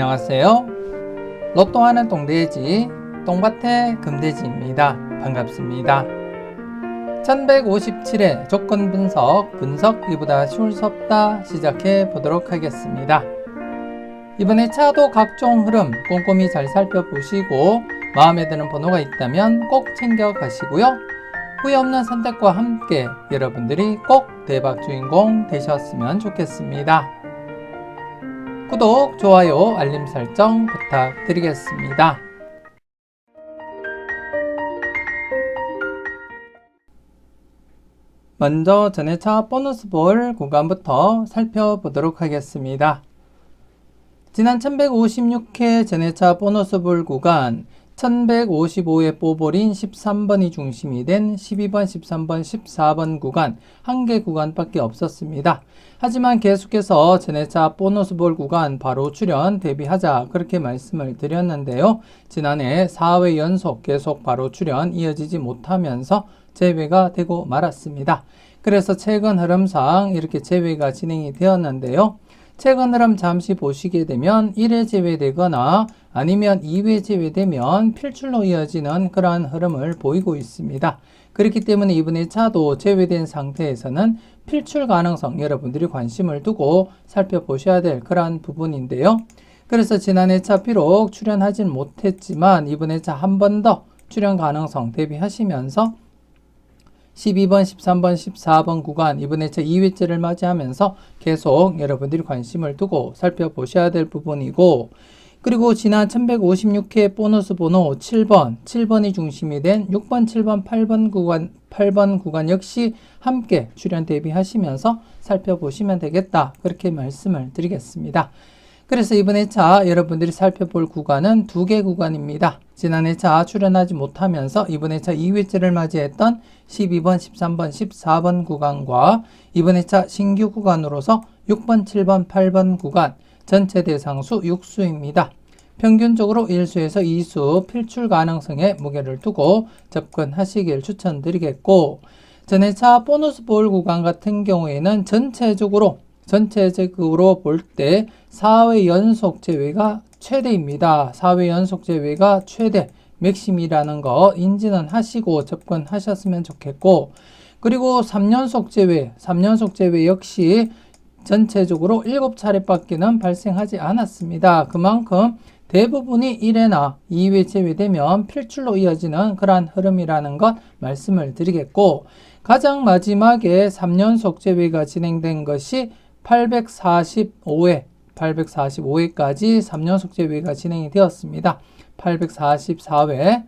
안녕하세요. 로또 하는 똥돼지, 똥밭의 금돼지입니다. 반갑습니다. 1157회 조건 분석, 분석 이보다 쉬울 수 없다 시작해 보도록 하겠습니다. 이번에 차도 각종 흐름 꼼꼼히 잘 살펴보시고 마음에 드는 번호가 있다면 꼭 챙겨 가시고요. 후회 없는 선택과 함께 여러분들이 꼭 대박 주인공 되셨으면 좋겠습니다. 구독, 좋아요, 알림 설정 부탁드리겠습니다. 먼저 전해차 보너스 볼 구간부터 살펴보도록 하겠습니다. 지난 1156회 전해차 보너스 볼 구간 1155의 뽀볼인 13번이 중심이 된 12번, 13번, 14번 구간 한 개 구간밖에 없었습니다. 하지만 계속해서 전해차 보너스 볼 구간 바로 출연 대비하자 그렇게 말씀을 드렸는데요. 지난해 4회 연속 계속 바로 출연 이어지지 못하면서 제외가 되고 말았습니다. 그래서 최근 흐름상 이렇게 제외가 진행이 되었는데요. 최근 흐름 잠시 보시게 되면 1회 제외되거나 아니면 2회 제외되면 필출로 이어지는 그러한 흐름을 보이고 있습니다. 그렇기 때문에 이번에 차도 제외된 상태에서는 필출 가능성 여러분들이 관심을 두고 살펴보셔야 될 그러한 부분인데요. 그래서 지난해 차 비록 출연하진 못했지만 이번에 차 한 번 더 출연 가능성 대비하시면서 12번, 13번, 14번 구간 이번에 제 2회째를 맞이하면서 계속 여러분들이 관심을 두고 살펴보셔야 될 부분이고 그리고 지난 1156회 보너스 번호 7번, 7번이 중심이 된 6번, 7번, 8번 구간 8번 구간 역시 함께 출연 대비하시면서 살펴보시면 되겠다. 그렇게 말씀을 드리겠습니다. 그래서 이번 회차 여러분들이 살펴볼 구간은 두 개 구간입니다. 지난 회차 출연하지 못하면서 이번 회차 2회째를 맞이했던 12번, 13번, 14번 구간과 이번 회차 신규 구간으로서 6번, 7번, 8번 구간 전체 대상수 6수입니다. 평균적으로 1수에서 2수 필출 가능성에 무게를 두고 접근하시길 추천드리겠고 전회차 보너스 볼 구간 같은 경우에는 전체적으로 전체적으로 볼 때 4회 연속 제외가 최대입니다. 4회 연속 제외가 최대 맥심이라는 거 인지는 하시고 접근하셨으면 좋겠고 그리고 3연속 제외, 3연속 제외 역시 전체적으로 7차례밖에는 발생하지 않았습니다. 그만큼 대부분이 1회나 2회 제외되면 필출로 이어지는 그러한 흐름이라는 것 말씀을 드리겠고 가장 마지막에 3연속 제외가 진행된 것이 845회, 845회까지 3연속 제외가 진행이 되었습니다. 844회,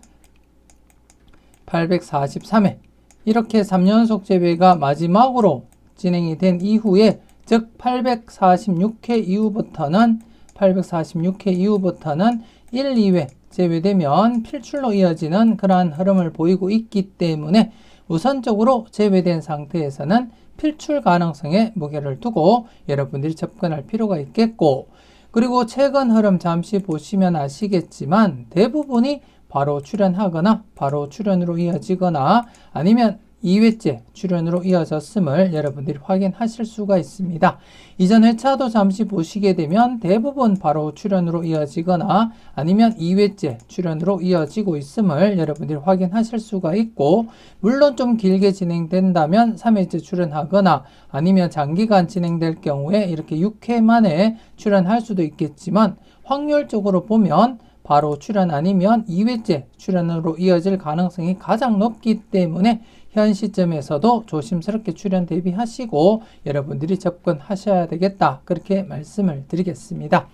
843회 이렇게 3연속 제외가 마지막으로 진행이 된 이후에 즉 846회 이후부터는 846회 이후부터는 1, 2회 제외되면 필출로 이어지는 그러한 흐름을 보이고 있기 때문에 우선적으로 제외된 상태에서는 필출 가능성에 무게를 두고 여러분들이 접근할 필요가 있겠고 그리고 최근 흐름 잠시 보시면 아시겠지만 대부분이 바로 출연하거나 바로 출연으로 이어지거나 아니면 2회째 출연으로 이어졌음을 여러분들이 확인하실 수가 있습니다. 이전 회차도 잠시 보시게 되면 대부분 바로 출연으로 이어지거나 아니면 2회째 출연으로 이어지고 있음을 여러분들이 확인하실 수가 있고 물론 좀 길게 진행된다면 3회째 출연하거나 아니면 장기간 진행될 경우에 이렇게 6회 만에 출연할 수도 있겠지만 확률적으로 보면 바로 출연 아니면 2회째 출연으로 이어질 가능성이 가장 높기 때문에 현 시점에서도 조심스럽게 출연 대비하시고 여러분들이 접근하셔야 되겠다. 그렇게 말씀을 드리겠습니다.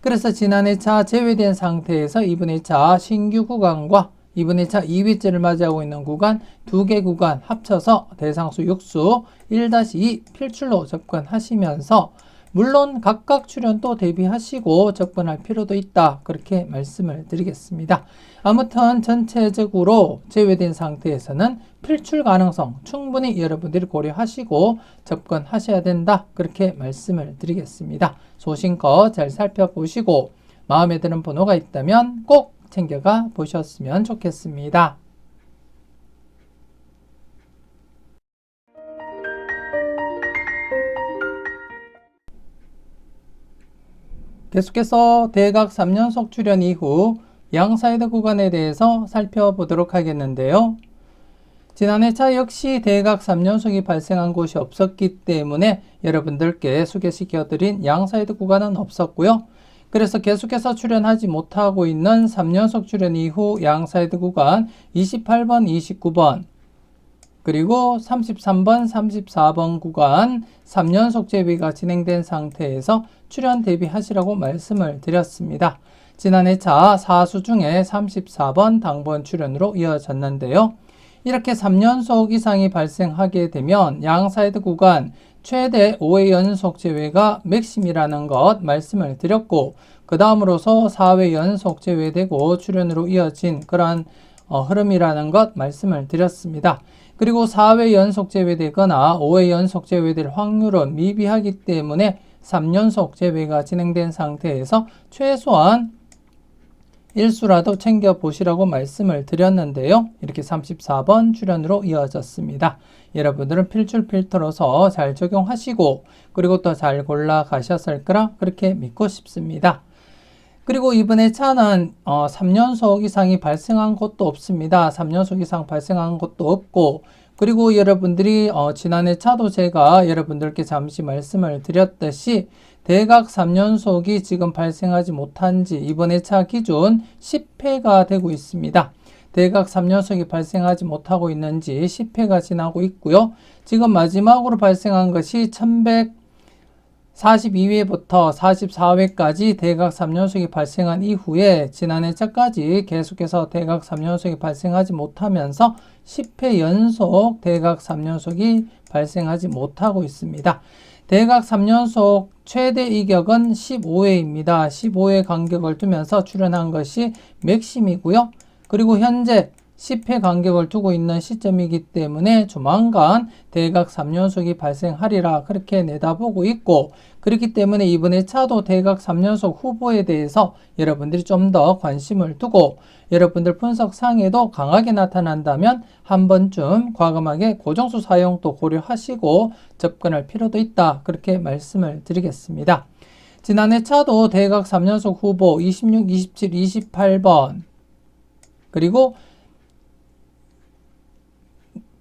그래서 지난 해 차 제외된 상태에서 이번 차 신규 구간과 이번 차 2위째를 맞이하고 있는 구간 두 개 구간 합쳐서 대상수 6수 1-2 필출로 접근하시면서 물론 각각 출연도 대비하시고 접근할 필요도 있다. 그렇게 말씀을 드리겠습니다. 아무튼 전체적으로 제외된 상태에서는 필출 가능성 충분히 여러분들이 고려하시고 접근하셔야 된다. 그렇게 말씀을 드리겠습니다. 소신껏 잘 살펴보시고 마음에 드는 번호가 있다면 꼭 챙겨가 보셨으면 좋겠습니다. 계속해서 대각 3연속 출현 이후 양 사이드 구간에 대해서 살펴보도록 하겠는데요. 지난 해 차 역시 대각 3연속이 발생한 곳이 없었기 때문에 여러분들께 소개시켜드린 양 사이드 구간은 없었고요. 그래서 계속해서 출현하지 못하고 있는 3연속 출현 이후 양 사이드 구간 28번, 29번, 그리고 33번, 34번 구간 3연속 재비가 진행된 상태에서 출현 대비하시라고 말씀을 드렸습니다. 지난해 차 4수 중에 34번 당번 출현으로 이어졌는데요. 이렇게 3연속 이상이 발생하게 되면 양사이드 구간 최대 5회 연속 제외가 맥심이라는 것 말씀을 드렸고 그 다음으로서 4회 연속 제외되고 출현으로 이어진 그러한 어, 흐름이라는 것 말씀을 드렸습니다. 그리고 4회 연속 제외되거나 5회 연속 제외될 확률은 미비하기 때문에 3연속 제외가 진행된 상태에서 최소한 일수라도 챙겨 보시라고 말씀을 드렸는데요. 이렇게 34번 출연으로 이어졌습니다. 여러분들은 필출 필터로서 잘 적용하시고 그리고 또 잘 골라 가셨을 거라 그렇게 믿고 싶습니다. 그리고 이번에 차는 어, 3연속 이상이 발생한 것도 없습니다. 3연속 이상 발생한 것도 없고 그리고 여러분들이 어, 지난해 차도 제가 여러분들께 잠시 말씀을 드렸듯이 대각 3연속이 지금 발생하지 못한 지 이번에 차 기준 10회가 되고 있습니다. 대각 3연속이 발생하지 못하고 있는지 10회가 지나고 있고요. 지금 마지막으로 발생한 것이 1142회부터 44회까지 대각 3연속이 발생한 이후에 지난해 차까지 계속해서 대각 3연속이 발생하지 못하면서 10회 연속 대각 3연속이 발생하지 못하고 있습니다. 대각 3연속 최대 이격은 15회입니다. 15회 간격을 두면서 출현한 것이 맥심이고요. 그리고 현재 10회 간격을 두고 있는 시점이기 때문에 조만간 대각 3연속이 발생하리라 그렇게 내다보고 있고 그렇기 때문에 이번에 차도 대각 3연속 후보에 대해서 여러분들이 좀 더 관심을 두고 여러분들 분석상에도 강하게 나타난다면 한 번쯤 과감하게 고정수 사용도 고려하시고 접근할 필요도 있다 그렇게 말씀을 드리겠습니다. 지난해 차도 대각 3연속 후보 26, 27, 28번 그리고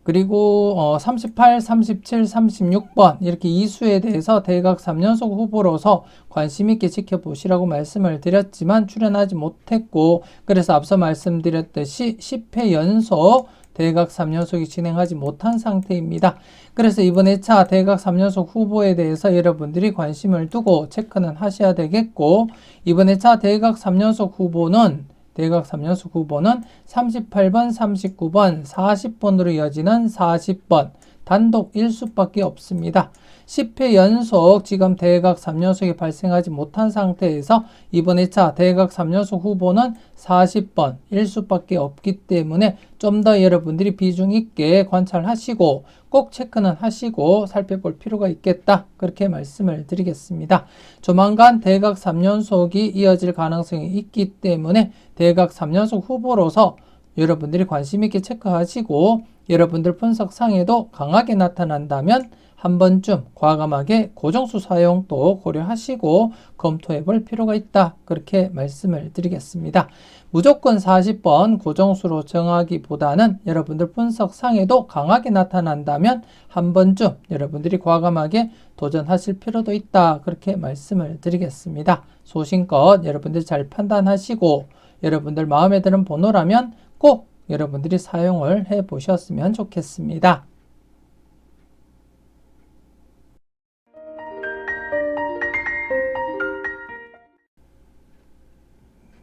그리고 어 38, 37, 36번 이렇게 이수에 대해서 대각 3연속 후보로서 관심 있게 지켜보시라고 말씀을 드렸지만 출연하지 못했고 그래서 앞서 말씀드렸듯이 10회 연속 대각 3연속이 진행하지 못한 상태입니다. 그래서 이번에 차 대각 3연속 후보에 대해서 여러분들이 관심을 두고 체크는 하셔야 되겠고 이번에 차 대각 3연속 후보는 대각 3연속 후보는 38번, 39번, 40번으로 이어지는 40번 단독 1수밖에 없습니다. 10회 연속 지금 대각 3연속이 발생하지 못한 상태에서 이번 2차 대각 3연속 후보는 40번 1수밖에 없기 때문에 좀 더 여러분들이 비중 있게 관찰하시고 꼭 체크는 하시고 살펴볼 필요가 있겠다. 그렇게 말씀을 드리겠습니다. 조만간 대각 3연속이 이어질 가능성이 있기 때문에 대각 3연속 후보로서 여러분들이 관심 있게 체크하시고 여러분들 분석 상에도 강하게 나타난다면 한 번쯤 과감하게 고정수 사용도 고려하시고 검토해 볼 필요가 있다. 그렇게 말씀을 드리겠습니다. 무조건 40번 고정수로 정하기보다는 여러분들 분석상에도 강하게 나타난다면 한 번쯤 여러분들이 과감하게 도전하실 필요도 있다. 그렇게 말씀을 드리겠습니다. 소신껏 여러분들 잘 판단하시고 여러분들 마음에 드는 번호라면 꼭 여러분들이 사용을 해 보셨으면 좋겠습니다.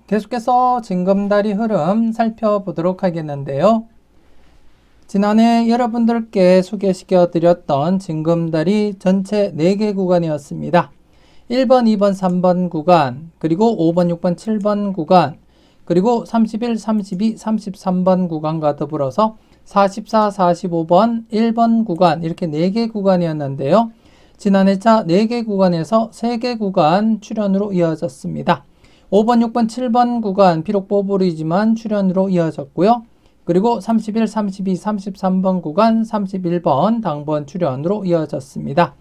계속해서 징검다리 흐름 살펴보도록 하겠는데요. 지난해 여러분들께 소개시켜 드렸던 징검다리 전체 4개 구간이었습니다. 1번, 2번, 3번 구간, 그리고 5번, 6번, 7번 구간, 그리고 31, 32, 33번 구간과 더불어서 44, 45번, 1번 구간 이렇게 4개 구간이었는데요. 지난 해 차 4개 구간에서 3개 구간 출연으로 이어졌습니다. 5번, 6번, 7번 구간 비록 뽀보리지만 출연으로 이어졌고요. 그리고 31, 32, 33번 구간 31번 당번 출연으로 이어졌습니다.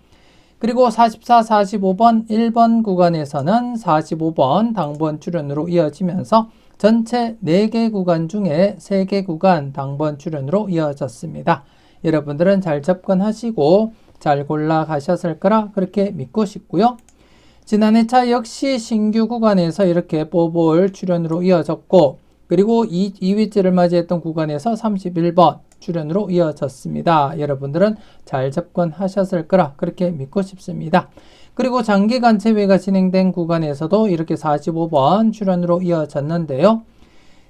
그리고 44, 45번 1번 구간에서는 45번 당번 출연으로 이어지면서 전체 4개 구간 중에 3개 구간 당번 출연으로 이어졌습니다. 여러분들은 잘 접근하시고 잘 골라 가셨을 거라 그렇게 믿고 싶고요. 지난 해 차 역시 신규 구간에서 이렇게 뽀볼 출연으로 이어졌고 그리고 2, 2위째를 맞이했던 구간에서 31번 출연으로 이어졌습니다. 여러분들은 잘 접근하셨을 거라 그렇게 믿고 싶습니다. 그리고 장기간 체외가 진행된 구간에서도 이렇게 45번 출연으로 이어졌는데요.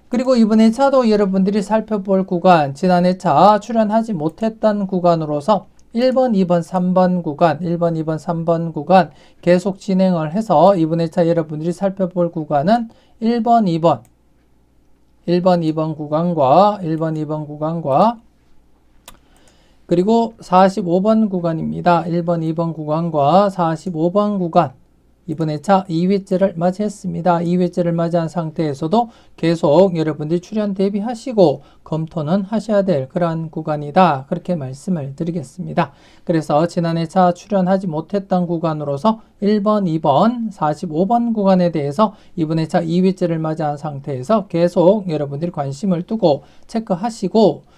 그리고 이번 에 차도 여러분들이 살펴볼 구간, 지난 해 차 출연하지 못했던 구간으로서 1번, 2번, 3번 구간, 1번, 2번, 3번 구간 계속 진행을 해서 이번 에 차 여러분들이 살펴볼 구간은 1번, 2번, 1번, 2번 구간과 1번, 2번 구간과 그리고 45번 구간입니다. 1번, 2번 구간과 45번 구간 이번에 차 2회째를 맞이했습니다. 2회째를 맞이한 상태에서도 계속 여러분들이 출연 대비하시고 검토는 하셔야 될 그러한 구간이다. 그렇게 말씀을 드리겠습니다. 그래서 지난해 차 출연하지 못했던 구간으로서 1번, 2번, 45번 구간에 대해서 이번에 차 2회째를 맞이한 상태에서 계속 여러분들이 관심을 두고 체크하시고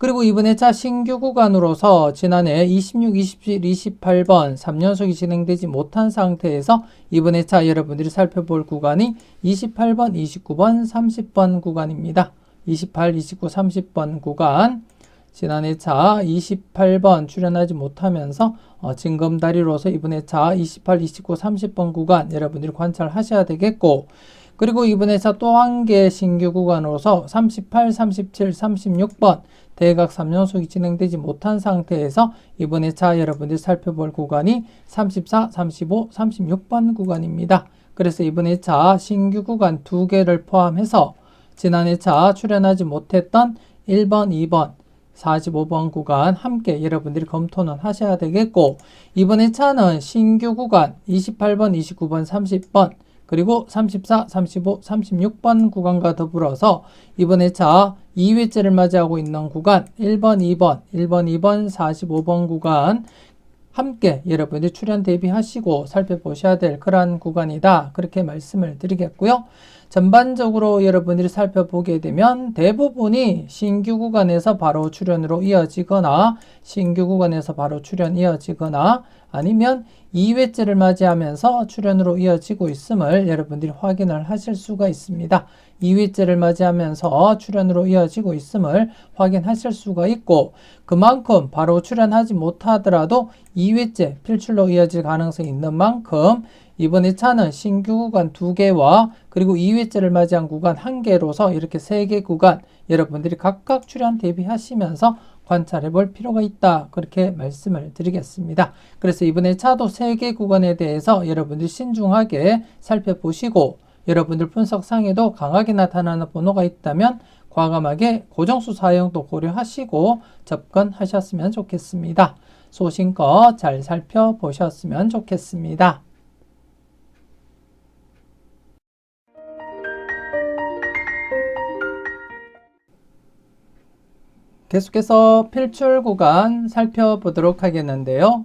그리고 이번에 차 신규 구간으로서 지난해 26, 27, 28번 3연속이 진행되지 못한 상태에서 이번에 차 여러분들이 살펴볼 구간이 28번, 29번, 30번 구간입니다. 28, 29, 30번 구간 지난해 차 28번 출연하지 못하면서 어, 징검다리로서 이번에 차 28, 29, 30번 구간 여러분들이 관찰하셔야 되겠고 그리고 이번에 차 또 한 개 신규 구간으로서 38, 37, 36번 대각 3연속이 진행되지 못한 상태에서 이번에 차 여러분들이 살펴볼 구간이 34, 35, 36번 구간입니다. 그래서 이번에 차 신규 구간 두 개를 포함해서 지난해 차 출연하지 못했던 1번, 2번, 45번 구간 함께 여러분들이 검토는 하셔야 되겠고 이번에 차는 신규 구간 28번, 29번, 30번 그리고 34, 35, 36번 구간과 더불어서 이번에 차 2회째를 맞이하고 있는 구간 1번, 2번, 1번, 2번, 45번 구간 함께 여러분들이 출연 대비하시고 살펴보셔야 될 그러한 구간이다. 그렇게 말씀을 드리겠고요. 전반적으로 여러분들이 살펴보게 되면 대부분이 신규 구간에서 바로 출연으로 이어지거나 신규 구간에서 바로 출연 이어지거나 아니면 2회째를 맞이하면서 출연으로 이어지고 있음을 여러분들이 확인을 하실 수가 있습니다. 2회째를 맞이하면서 출연으로 이어지고 있음을 확인하실 수가 있고 그만큼 바로 출연하지 못하더라도 2회째 필출로 이어질 가능성이 있는 만큼 이번 2차는 신규 구간 2개와 그리고 2회째를 맞이한 구간 1개로서 이렇게 3개 구간 여러분들이 각각 출연 대비하시면서 관찰해 볼 필요가 있다. 그렇게 말씀을 드리겠습니다. 그래서 이번에 차도 3개 구간에 대해서 여러분들이 신중하게 살펴보시고 여러분들 분석상에도 강하게 나타나는 번호가 있다면 과감하게 고정수 사용도 고려하시고 접근하셨으면 좋겠습니다. 소신껏 잘 살펴보셨으면 좋겠습니다. 계속해서 필출 구간 살펴보도록 하겠는데요.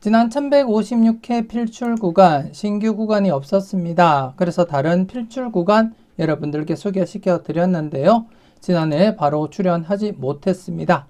지난 1156회 필출 구간, 신규 구간이 없었습니다. 그래서 다른 필출 구간 여러분들께 소개시켜 드렸는데요. 지난해 바로 출연하지 못했습니다.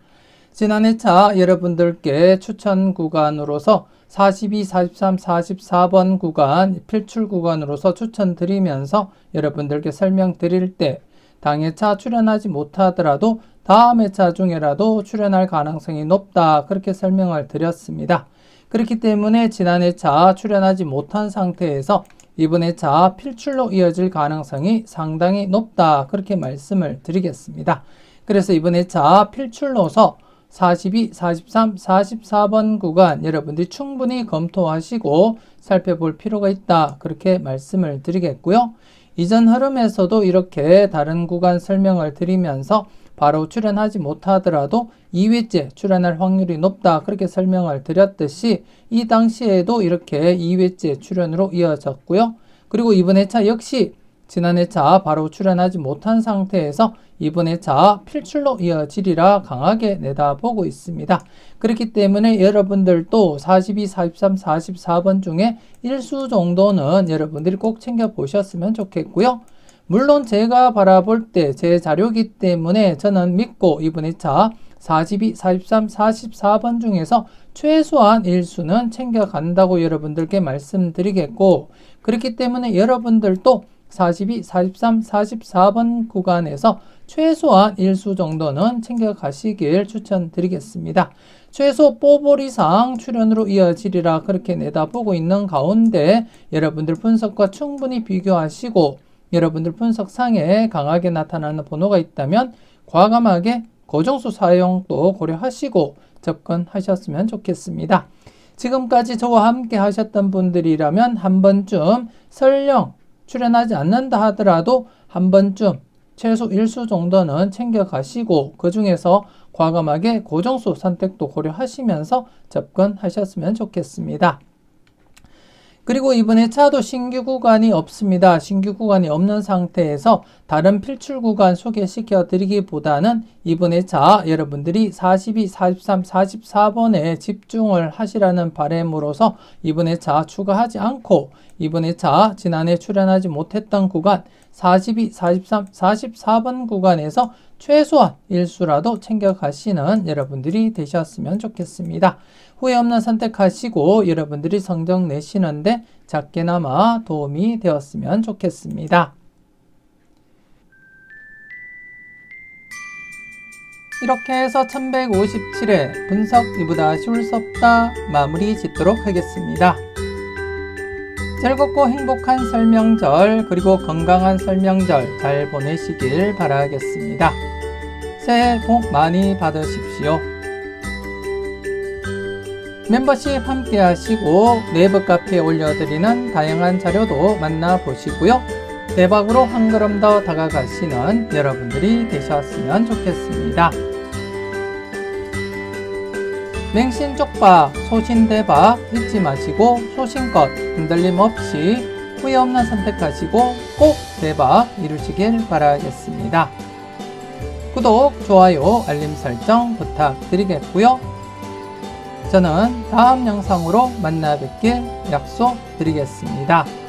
지난 해 차 여러분들께 추천 구간으로서 42, 43, 44번 구간 필출 구간으로서 추천드리면서 여러분들께 설명드릴 때 당해차 출연하지 못하더라도 다음 회차 중에라도 출연할 가능성이 높다. 그렇게 설명을 드렸습니다. 그렇기 때문에 지난 회차 출연하지 못한 상태에서 이번 회차 필출로 이어질 가능성이 상당히 높다. 그렇게 말씀을 드리겠습니다. 그래서 이번 회차 필출로서 42, 43, 44번 구간 여러분들이 충분히 검토하시고 살펴볼 필요가 있다. 그렇게 말씀을 드리겠고요. 이전 흐름에서도 이렇게 다른 구간 설명을 드리면서 바로 출연하지 못하더라도 2회째 출연할 확률이 높다. 그렇게 설명을 드렸듯이 이 당시에도 이렇게 2회째 출연으로 이어졌고요. 그리고 이번 회차 역시 지난 회차 바로 출연하지 못한 상태에서 이번 회차 필출로 이어지리라 강하게 내다보고 있습니다. 그렇기 때문에 여러분들도 42, 43, 44번 중에 일수 정도는 여러분들이 꼭 챙겨 보셨으면 좋겠고요. 물론 제가 바라볼 때 제 자료기 때문에 저는 믿고 이번 회차 42, 43, 44번 중에서 최소한 일수는 챙겨간다고 여러분들께 말씀드리겠고 그렇기 때문에 여러분들도 42, 43, 44번 구간에서 최소한 일수 정도는 챙겨가시길 추천드리겠습니다. 최소 뽀볼 이상 출연으로 이어지리라 그렇게 내다보고 있는 가운데 여러분들 분석과 충분히 비교하시고 여러분들 분석상에 강하게 나타나는 번호가 있다면 과감하게 고정수 사용도 고려하시고 접근하셨으면 좋겠습니다. 지금까지 저와 함께 하셨던 분들이라면 한 번쯤 설령 출연하지 않는다 하더라도 한 번쯤 최소 일수 정도는 챙겨 가시고 그 중에서 과감하게 고정수 선택도 고려하시면서 접근하셨으면 좋겠습니다. 그리고 이번에 차도 신규 구간이 없습니다. 신규 구간이 없는 상태에서 다른 필출 구간 소개시켜 드리기보다는 이번에 차 여러분들이 42, 43, 44번에 집중을 하시라는 바램으로서 이번에 차 추가하지 않고 이번에 차 지난해 출연하지 못했던 구간 42, 43, 44번 구간에서 최소한 일수라도 챙겨가시는 여러분들이 되셨으면 좋겠습니다. 후회 없는 선택하시고 여러분들이 성적 내시는데 작게나마 도움이 되었으면 좋겠습니다. 이렇게 해서 1157회 분석 이보다 쉬울 수 없다 마무리 짓도록 하겠습니다. 즐겁고 행복한 설명절 그리고 건강한 설명절 잘 보내시길 바라겠습니다. 새해 복 많이 받으십시오. 멤버십 함께 하시고 네이버 카페에 올려드리는 다양한 자료도 만나보시고요. 대박으로 한 걸음 더 다가가시는 여러분들이 되셨으면 좋겠습니다. 맹신 쪽박, 소신 대박 잊지 마시고 소신껏 흔들림 없이 후회 없는 선택하시고 꼭 대박 이루시길 바라겠습니다. 구독, 좋아요, 알림 설정 부탁드리겠고요. 저는 다음 영상으로 만나 뵙길 약속드리겠습니다.